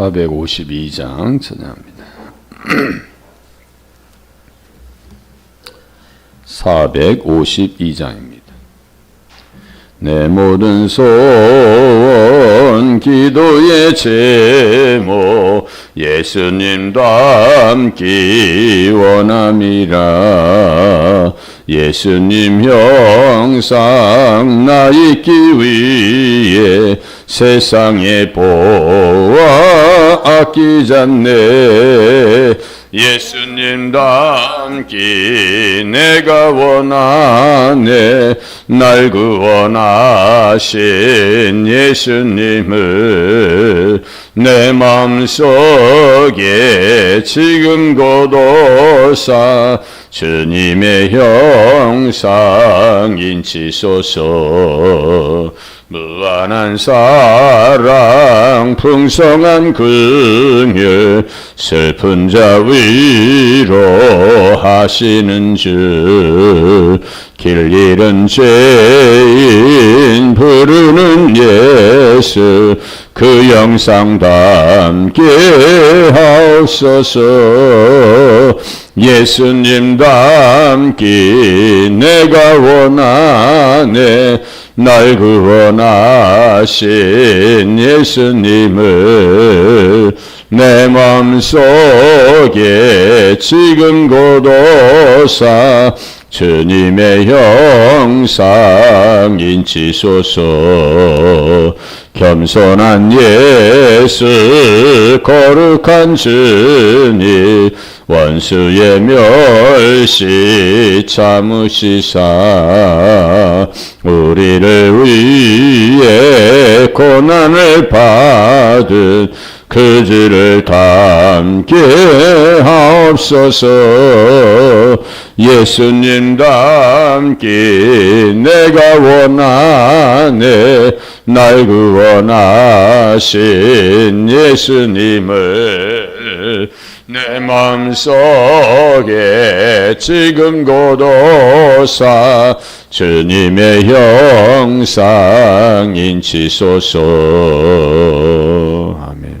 452장 전합니다. 452장입니다. 내 모든 소원 기도의 제목 예수님 닮기 원함이라 예수님 형상 나 있기 위해 세상에 보아 아끼잖네. 예수님 닮기 내가 원하네. 날 구원하신 예수님을 내 마음속에 지금 고도사 주님의 형상 인 치소서 무한한 사랑 풍성한 긍휼 슬픈 자 위로 하시는 주길 잃은 죄인 부르는 예수 그 영상 담게 하옵소서. 예수님 닮기 내가 원하네 날 구원하신 예수님을 내 마음속에 지금 고도사 주님의 형상 인치소서. 겸손한 예수 거룩한 주님 원수의 멸시 참으시사 우리를 위해 고난을 받은 그 주를 담게 하옵소서. 예수님 닮기 내가 원하네 날 구원하신 예수님을 내 마음속에 지금 고도사 주님의 형상 인 치소서 아멘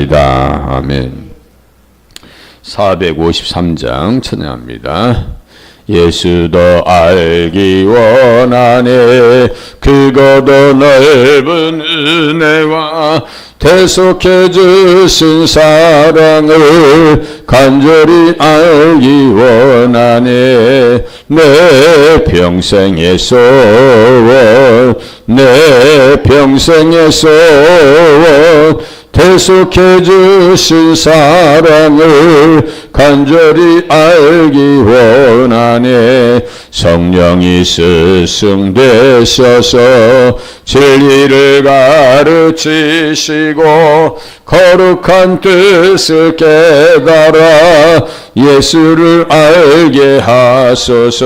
다. 아멘. 453장 찬양합니다. 예수도 알기 원하네 그거도 넓은 은혜와 대속해 주신 사랑을 간절히 알기 원하네. 내 평생의 소원 내 평생의 소원. 대속해 주신 사랑을 간절히 알기 원하네. 성령이 스승 되셔서 진리를 가르치시고 거룩한 뜻을 깨달아 예수를 알게 하소서.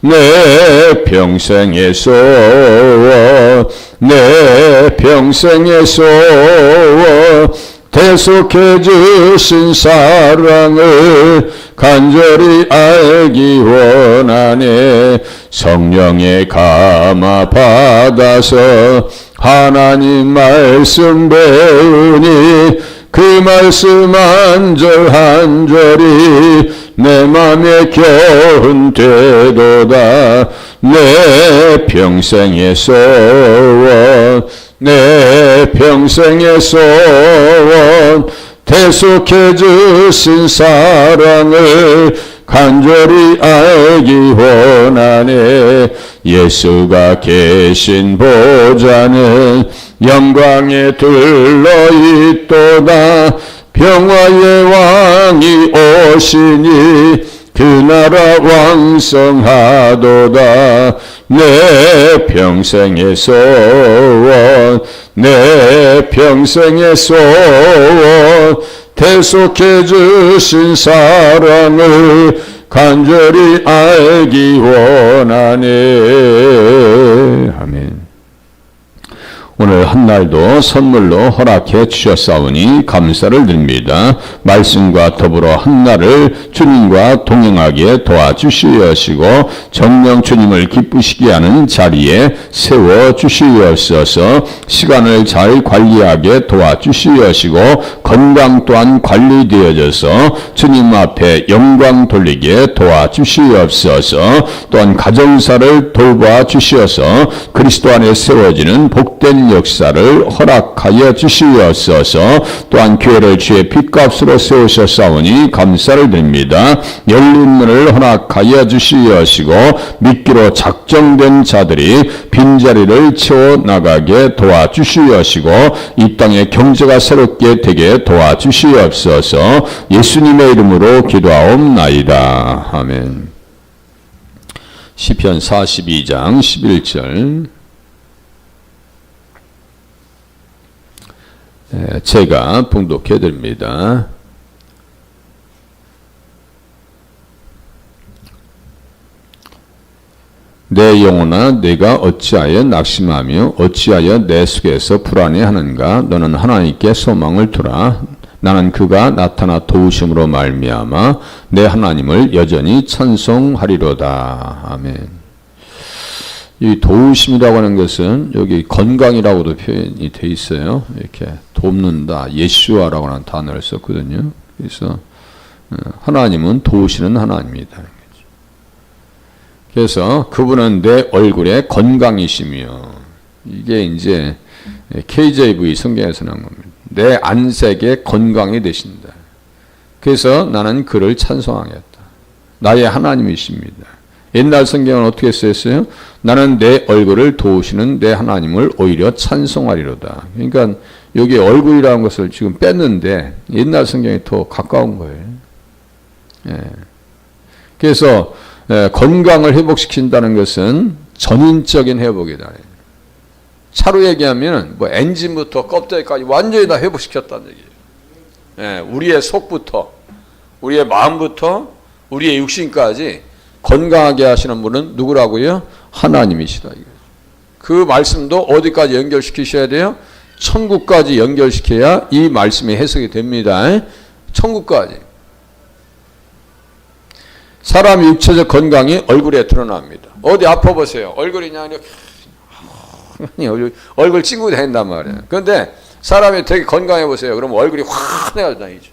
내 평생의 소원 내 평생의 소원 대속해 주신 사랑을 간절히 알기 원하네 성령의 감화 받아서 하나님 말씀 배우니 그 말씀 한 절 한 절이 내 맘에 겨운 되도다. 내 평생의 소원 내 평생의 소원 대속해 주신 사랑을 간절히 알기 원하네. 예수가 계신 보좌는 영광에 들러 있도다. 평화의 왕이 오시니 그 나라 왕성하도다. 내 평생의 소원 내 평생의 소원 대속해 주신 사랑을 간절히 알기 원하네. 아멘 오늘 한날도 선물로 허락해 주셨사오니 감사를 드립니다. 말씀과 더불어 한날을 주님과 동행하게 도와주시옵시고 정령 주님을 기쁘시게 하는 자리에 세워 주시옵소서 시간을 잘 관리하게 도와주시옵시고 건강 또한 관리되어져서 주님 앞에 영광 돌리게 도와주시옵소서 또한 가정사를 돌봐 주시어서 그리스도 안에 세워지는 복된 역사를 허락하여 주시옵소서 또한 교회를 주의 핏값으로 세우셨사오니 감사를 드립니다. 열린 문을 허락하여 주시옵시고 믿기로 작정된 자들이 빈자리를 채워 나가게 도와주시옵시고 이 땅의 경제가 새롭게 되게 도와주시옵소서 예수님의 이름으로 기도하옵나이다. 아멘. 시편 42장 11절 제가 봉독해 드립니다. 내 영혼아 내가 어찌하여 낙심하며 어찌하여 내 속에서 불안해하는가? 너는 하나님께 소망을 두라. 나는 그가 나타나 도우심으로 말미암아 내 하나님을 여전히 찬송하리로다. 아멘 이 도우심이라고 하는 것은 여기 건강이라고도 표현이 돼 있어요. 이렇게 돕는다. 예수아라고 하는 단어를 썼거든요. 그래서 어, 하나님은 도우시는 하나님이다. 그래서 그분은 내 얼굴에 건강이시며 이게 이제 KJV 성경에서 나온 겁니다. 내 안색에 건강이 되신다. 그래서 나는 그를 찬송하겠다. 나의 하나님이십니다. 옛날 성경은 어떻게 쓰였어요? 나는 내 얼굴을 도우시는 내 하나님을 오히려 찬송하리로다. 그러니까 여기 얼굴이라는 것을 지금 뺐는데 옛날 성경이 더 가까운 거예요. 예. 그래서 예, 건강을 회복시킨다는 것은 전인적인 회복이다. 차로 얘기하면 뭐 엔진부터 껍데기까지 완전히 다 회복시켰다는 얘기예요. 예, 우리의 속부터, 우리의 마음부터, 우리의 육신까지 건강하게 하시는 분은 누구라고요? 하나님이시다. 그 말씀도 어디까지 연결시키셔야 돼요? 천국까지 연결시켜야 이 말씀이 해석이 됩니다. 천국까지. 사람의 육체적 건강이 얼굴에 드러납니다. 어디 아파 보세요. 얼굴이냐 이렇게 얼굴 찡구 다닌단 말이에요. 그런데 사람이 되게 건강해 보세요. 그럼 얼굴이 환해가 다니죠.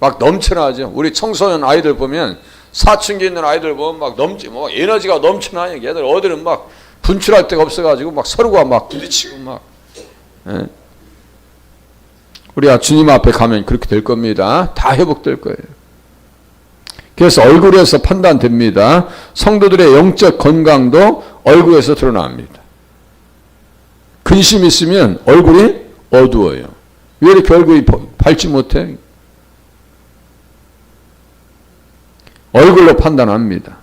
막 넘쳐나죠. 우리 청소년 아이들 보면 사춘기 있는 아이들 보면 막 넘치, 뭐 에너지가 넘쳐나요. 얘들 어디는 막 분출할 데가 없어가지고 막 서로가 막 부딪히고 막. 예. 우리가 주님 앞에 가면 그렇게 될 겁니다. 다 회복될 거예요. 그래서 얼굴에서 판단됩니다. 성도들의 영적 건강도 얼굴에서 드러납니다. 근심 있으면 얼굴이 어두워요. 왜 이렇게 얼굴이 밝지 못해? 얼굴로 판단합니다.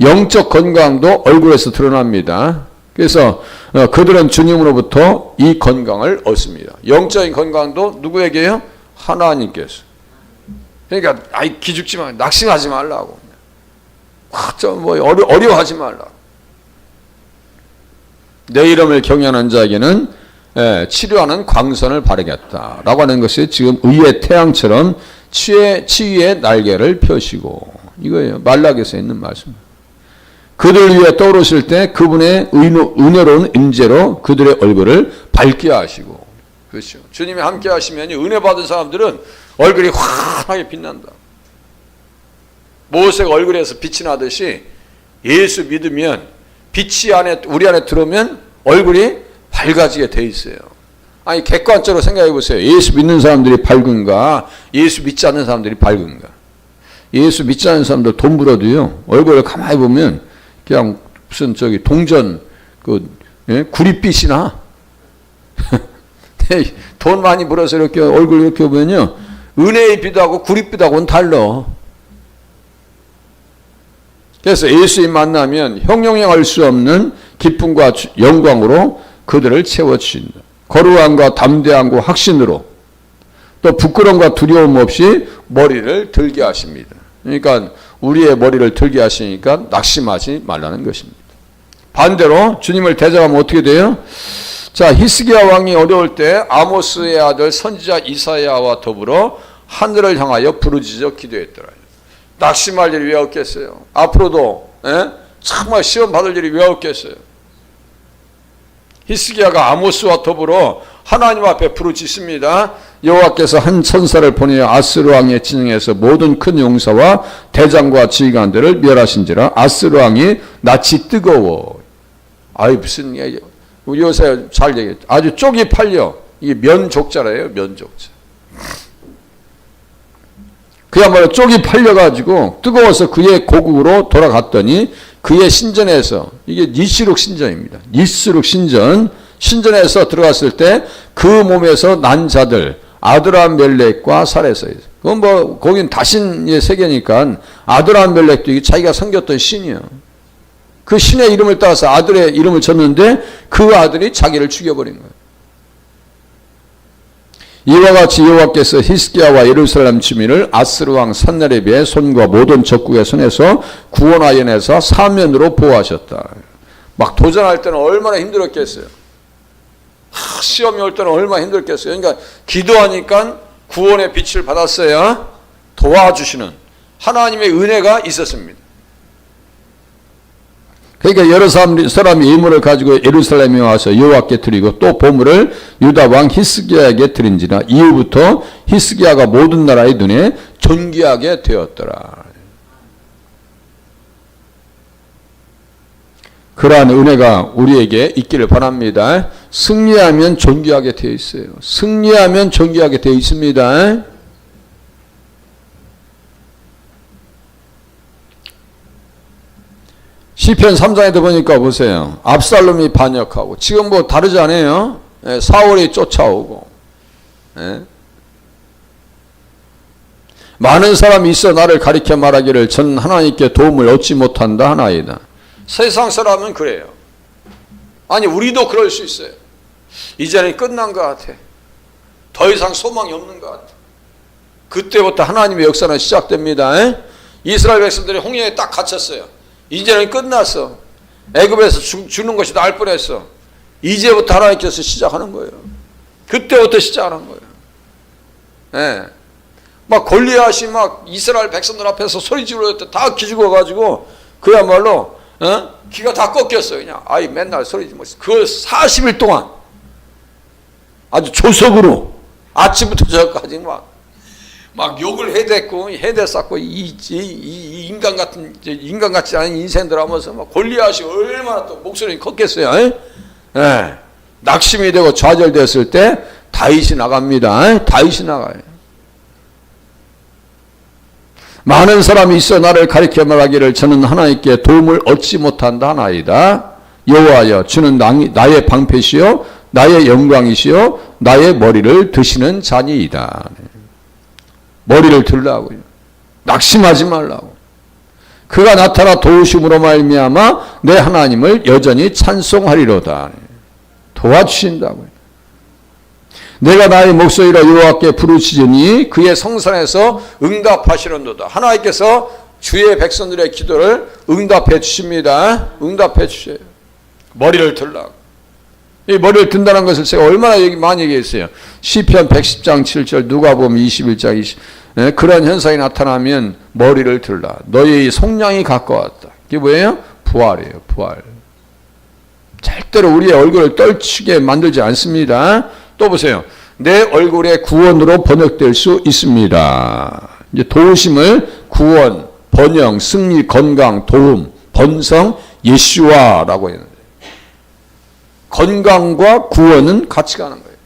영적 건강도 얼굴에서 드러납니다. 그래서 어, 그들은 주님으로부터 이 건강을 얻습니다. 영적인 건강도 누구에게요? 하나님께서. 그러니까 아이 기죽지 마, 낙심하지 말라고. 좀뭐 어려 어려워하지 말라. 내 이름을 경외하는 자에게는 예, 치료하는 광선을 바르겠다라고 하는 것이 지금 의의 태양처럼 치유의 날개를 펴시고 이거예요. 말락에서 있는 말씀. 그들 위해 떠오르실 때 그분의 은혜로운 임재로 그들의 얼굴을 밝게 하시고 그렇죠. 주님이 함께 하시면 은혜 받은 사람들은 얼굴이 환하게 빛난다. 모세 얼굴에서 빛이 나듯이 예수 믿으면 빛이 안에 우리 안에 들어오면 얼굴이 밝아지게 돼 있어요. 아니 객관적으로 생각해 보세요. 예수 믿는 사람들이 밝은가? 예수 믿지 않는 사람들이 밝은가? 예수 믿지 않는 사람들 돈 벌어도요 얼굴을 가만히 보면 그냥 무슨 저기 동전 그 예? 구릿빛이나 돈 많이 벌어서 이렇게 얼굴 이렇게 보면요 은혜의 빛하고 구릿빛하고는 달라. 그래서 예수님 만나면 형용할 수 없는 기쁨과 영광으로 그들을 채워주신다. 거룩함과 담대함과 확신으로 또 부끄러움과 두려움 없이 머리를 들게 하십니다. 그러니까 우리의 머리를 들게 하시니까 낙심하지 말라는 것입니다. 반대로 주님을 대적하면 어떻게 돼요? 자 히스기야 왕이 어려울 때 아모스의 아들 선지자 이사야와 더불어 하늘을 향하여 부르짖어 기도했더라. 낙심할 일이 왜 없겠어요? 앞으로도 에? 정말 시험 받을 일이 왜 없겠어요? 히스기야가 아모스와 더불어 하나님 앞에 부르짖습니다. 여호와께서 한 천사를 보내어 아스르 왕의 진영에서 모든 큰 용사와 대장과 지휘관들을 멸하신지라 아스르 왕이 낯이 뜨거워. 아이 무슨 얘기? 요새 잘 얘기했죠. 아주 쪽이 팔려. 이게 면족자래요. 면족자. 그야말로 쪽이 팔려가지고 뜨거워서 그의 고국으로 돌아갔더니 그의 신전에서 이게 니스룩 신전입니다. 니스룩 신전 신전에서 들어갔을 때 그 몸에서 난 자들 아드람 멜렉과 살에서 그건 뭐 거긴 다신의 세계니까 아드람 멜렉도 이게 자기가 섬겼던 신이요. 그 신의 이름을 따라서 아들의 이름을 졌는데 그 아들이 자기를 죽여버린 거예요. 이와 같이 여호와께서 히스기야와 예루살렘 주민을 아스르 왕 산나레비의 손과 모든 적국의 손에서 구원하여 내서 사면으로 보호하셨다. 막 도전할 때는 얼마나 힘들었겠어요. 하, 시험이 올 때는 얼마나 힘들겠어요. 그러니까 기도하니까 구원의 빛을 받았어야 도와주시는 하나님의 은혜가 있었습니다. 그러니까 여러 사람, 사람이 예물을 가지고 예루살렘에 와서 여호와께 드리고 또 보물을 유다 왕 히스기야에게 드린지라 이후부터 히스기야가 모든 나라의 눈에 존귀하게 되었더라. 그러한 은혜가 우리에게 있기를 바랍니다. 승리하면 존귀하게 되어 있어요. 승리하면 존귀하게 되어 있습니다. 시편 3장에도 보니까 보세요. 압살롬이 반역하고 지금 뭐 다르지 않아요? 예, 사울이 쫓아오고 예? 많은 사람이 있어 나를 가리켜 말하기를 전 하나님께 도움을 얻지 못한다 하나이다. 세상 사람은 그래요. 아니 우리도 그럴 수 있어요. 이제는 끝난 것 같아. 더 이상 소망이 없는 것 같아. 그때부터 하나님의 역사는 시작됩니다. 에? 이스라엘 백성들이 홍해에 딱 갇혔어요. 이제는 끝났어. 애굽에서 죽는 것이 날 뻔했어. 이제부터 하나님께서 시작하는 거예요. 그때부터 시작하는 거예요. 예. 막 골리앗이 막 이스라엘 백성들 앞에서 소리 지르을 때다 기죽어 가지고 그야말로 어? 귀가 다 꺾였어 그냥. 아이 맨날 소리 지르고 그 40일 동안 아주 조석으로 아침부터 저까지 막, 막 욕을 해댔고, 해댔었고, 이, 이, 이 인간 같은, 인간 같지 않은 인생들 하면서 막 골리앗이 얼마나 또 목소리 컸겠어요. 예. 낙심이 되고 좌절됐을 때 다윗이 나갑니다. 다윗이 나가요. 많은 사람이 있어 나를 가리켜 말하기를 저는 하나님께 도움을 얻지 못한다 하나이다. 여호와여 주는 나의 방패시요 나의 영광이시요 나의 머리를 드시는 자니이다. 머리를 들라고요. 낙심하지 말라고. 그가 나타나 도우심으로 말미암아 내 하나님을 여전히 찬송하리로다. 도와주신다고요. 내가 나의 목소리로 여호와께 부르짖으니 그의 성산에서 응답하시는도다. 하나님께서 주의 백성들의 기도를 응답해 주십니다. 응답해 주셔요. 머리를 들라고. 이 머리를 든다는 것을 제가 얼마나 얘기, 많이 얘기했어요. 시편 110장 7절, 누가복음 21장 20. 네, 그런 현상이 나타나면 머리를 들라. 너의 속량이 가까웠다. 이게 뭐예요? 부활이에요. 부활. 절대로 우리의 얼굴을 떨치게 만들지 않습니다. 또 보세요. 내 얼굴의 구원으로 번역될 수 있습니다. 이제 도우심을 구원, 번영, 승리, 건강, 도움, 번성, 예수와라고 했는데 건강과 구원은 같이 가는 거예요.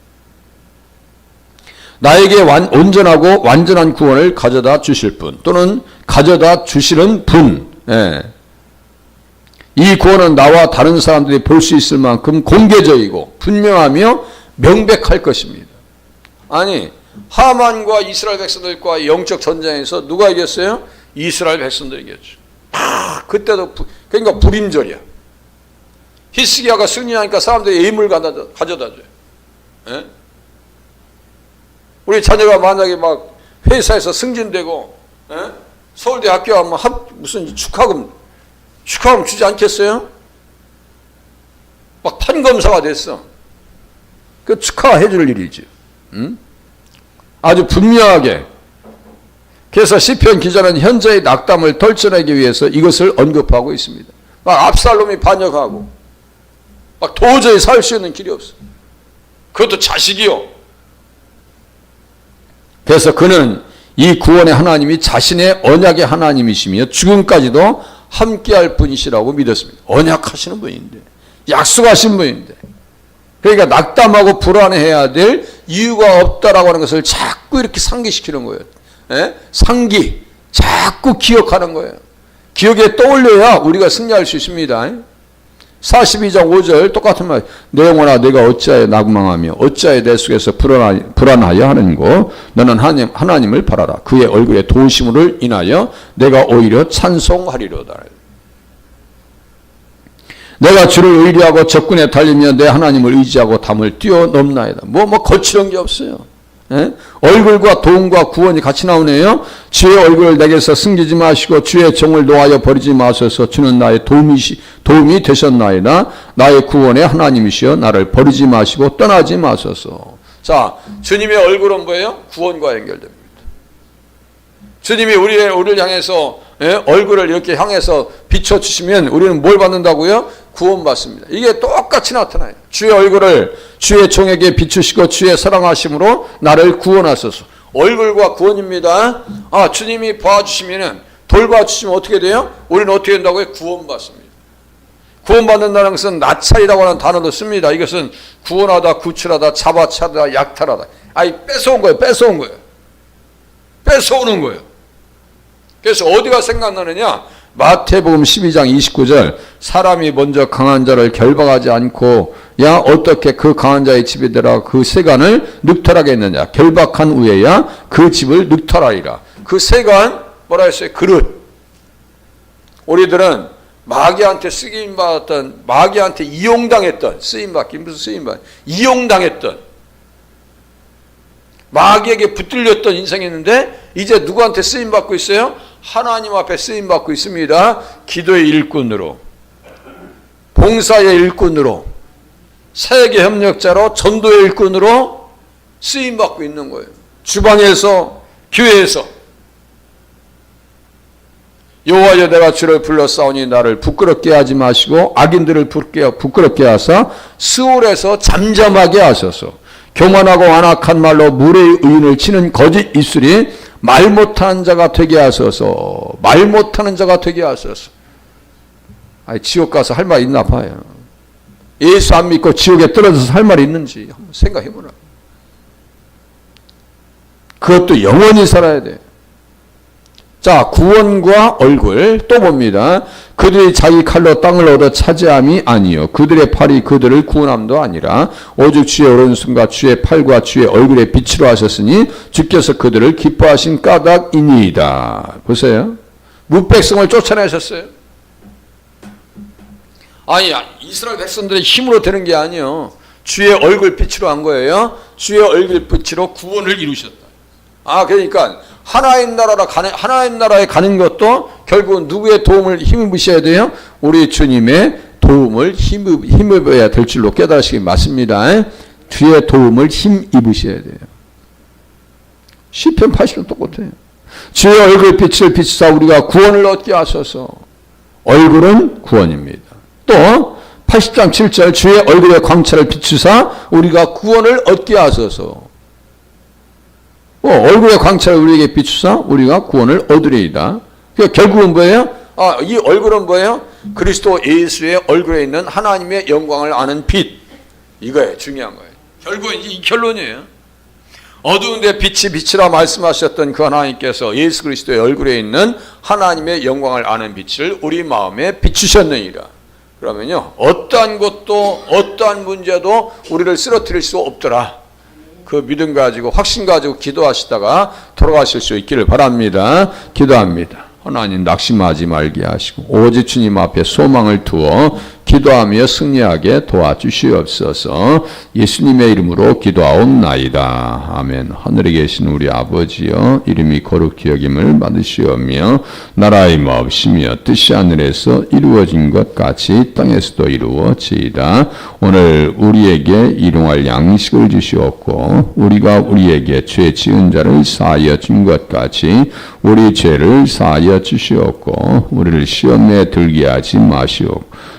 나에게 완, 온전하고 완전한 구원을 가져다 주실 분 또는 가져다 주시는 분. 예. 이 구원은 나와 다른 사람들이 볼 수 있을 만큼 공개적이고 분명하며 명백할 것입니다. 아니 하만과 이스라엘 백성들과 영적 전쟁에서 누가 이겼어요? 이스라엘 백성들이 이겼죠. 아, 그때도 부, 그러니까 불임절이야. 히스기야가 승리하니까 사람들이 예물 가져다, 줘요. 예? 우리 자녀가 만약에 막 회사에서 승진되고 예? 서울대 학교 가면 합, 무슨 축하금 축하금 주지 않겠어요? 막 판검사가 됐어. 그 축하해 줄 일이지. 응? 아주 분명하게. 그래서 시편 기자는 현재의 낙담을 덜쳐내기 위해서 이것을 언급하고 있습니다. 막 압살롬이 반역하고 막 도저히 살 수 있는 길이 없어. 그것도 자식이요. 그래서 그는 이 구원의 하나님이 자신의 언약의 하나님이시며 죽음까지도 함께할 분이시라고 믿었습니다. 언약하시는 분인데 약속하신 분인데 그러니까 낙담하고 불안해해야 될 이유가 없다라고 하는 것을 자꾸 이렇게 상기시키는 거예요. 예? 상기 자꾸 기억하는 거예요. 기억에 떠올려야 우리가 승리할 수 있습니다. 42장 5절 똑같은 말. 내 영혼아 내가 어찌하여 낙망하며 어찌하여 내 속에서 불안하, 불안하 여 하는고 너는 하나님, 하나님을 바라라. 그의 얼굴에 도우심을 인하여 내가 오히려 찬송하리로다. 내가 주를 의리하고 적군에 달리며 내 하나님을 의지하고 담을 뛰어넘나이다. 뭐, 뭐 거칠은 게 없어요. 예? 얼굴과 도움과 구원이 같이 나오네요. 주의 얼굴을 내게서 숨기지 마시고 주의 정을 놓아여 버리지 마소서 주는 나의 도움이, 도움이 되셨나이다. 나의 구원의 하나님이시여 나를 버리지 마시고 떠나지 마소서. 자, 주님의 얼굴은 뭐예요? 구원과 연결됩니다. 주님이 우리의, 우리를 향해서 예? 얼굴을 이렇게 향해서 비춰 주시면 우리는 뭘 받는다고요? 구원받습니다. 이게 똑같이 나타나요. 주의 얼굴을 주의 종에게 비추시고 주의 사랑하심으로 나를 구원하소서. 얼굴과 구원입니다. 아, 주님이 봐주시면은 돌봐주시면 어떻게 돼요? 우리는 어떻게 된다고요? 구원받습니다. 구원받는다는 것은 나찰이라고 하는 단어도 씁니다. 이것은 구원하다, 구출하다, 잡아차다, 약탈하다. 아니, 뺏어온 거예요. 뺏어온 거예요. 뺏어오는 거예요. 그래서 어디가 생각나느냐? 마태복음 12장 29절 사람이 먼저 강한 자를 결박하지 않고 야 어떻게 그 강한 자의 집에 들어 그 세간을 늑탈하게 했느냐? 결박한 후에야 그 집을 늑탈하리라. 그 세간 뭐라 했어요? 그릇. 우리들은 마귀한테 쓰임 받았던 마귀한테 이용당했던 쓰임 받기 무슨 쓰임 받 이용당했던 마귀에게 붙들렸던 인생이었는데 이제 누구한테 쓰임 받고 있어요? 하나님 앞에 쓰임 받고 있습니다. 기도의 일꾼으로, 봉사의 일꾼으로, 세계 협력자로, 전도의 일꾼으로 쓰임 받고 있는 거예요. 주방에서, 교회에서. 여호와여 내가 주를 불러 싸우니 나를 부끄럽게 하지 마시고 악인들을 부끄럽게 하사 스올에서 잠잠하게 하소서. 교만하고 완악한 말로 물의 의인을 치는 거짓 입술이 말 못하는 자가 되게 하소서. 말 못하는 자가 되게 하소서. 아니, 지옥 가서 할 말 있나 봐요. 예수 안 믿고 지옥에 떨어져서 할말 있는지 한번 생각해 보라. 그것도 영원히 살아야 돼. 자, 구원과 얼굴 또 봅니다. 그들이 자기 칼로 땅을 얻어 차지함이 아니요 그들의 팔이 그들을 구원함도 아니라 오직 주의 오른손과 주의 팔과 주의 얼굴에 빛으로 하셨으니 주께서 그들을 기뻐하신 까닭이니이다. 보세요. 무백성을 쫓아내셨어요. 아니 이스라엘 백성들의 힘으로 되는 게 아니요. 주의 얼굴 빛으로 한 거예요. 주의 얼굴 빛으로 구원을 이루셨다. 아 그러니까 하나의 나라라 가는 하나의 나라에 가는 것도 결국은 누구의 도움을 힘입으셔야 돼요? 우리 주님의 도움을 힘입, 힘입어야 될 줄로 깨달으시기 맞습니다. 주의 도움을 힘입으셔야 돼요. 시편 80편 똑같아요. 주의 얼굴 빛을 비추사 우리가 구원을 얻게 하소서. 얼굴은 구원입니다. 또 80장 7절 주의 얼굴의 광채를 비추사 우리가 구원을 얻게 하소서. 어, 얼굴의 광채를 우리에게 비추사 우리가 구원을 얻으리이다. 그러니까 결국은 뭐예요? 아, 이 얼굴은 뭐예요? 그리스도 예수의 얼굴에 있는 하나님의 영광을 아는 빛. 이거예요. 중요한 거예요. 결국은 이 결론이에요. 어두운데 빛이 빛이라 말씀하셨던 그 하나님께서 예수 그리스도의 얼굴에 있는 하나님의 영광을 아는 빛을 우리 마음에 비추셨느니라. 그러면요, 어떠한 것도 어떠한 문제도 우리를 쓰러뜨릴 수 없더라. 그 믿음 가지고 확신 가지고 기도하시다가 돌아가실 수 있기를 바랍니다. 기도합니다. 하나님 낙심하지 말게 하시고 오직 주님 앞에 소망을 두어 기도하며 승리하게 도와주시옵소서 예수님의 이름으로 기도하옵나이다. 아멘. 하늘에 계신 우리 아버지여 이름이 거룩히 여김을 받으시오며 나라의 마옵시며 뜻이 하늘에서 이루어진 것 같이 땅에서도 이루어지이다. 오늘 우리에게 일용할 양식을 주시옵고 우리가 우리에게 죄 지은 자를 사하여 준 것 같이 우리 죄를 사하여 주시옵고 우리를 시험에 들게 하지 마시옵고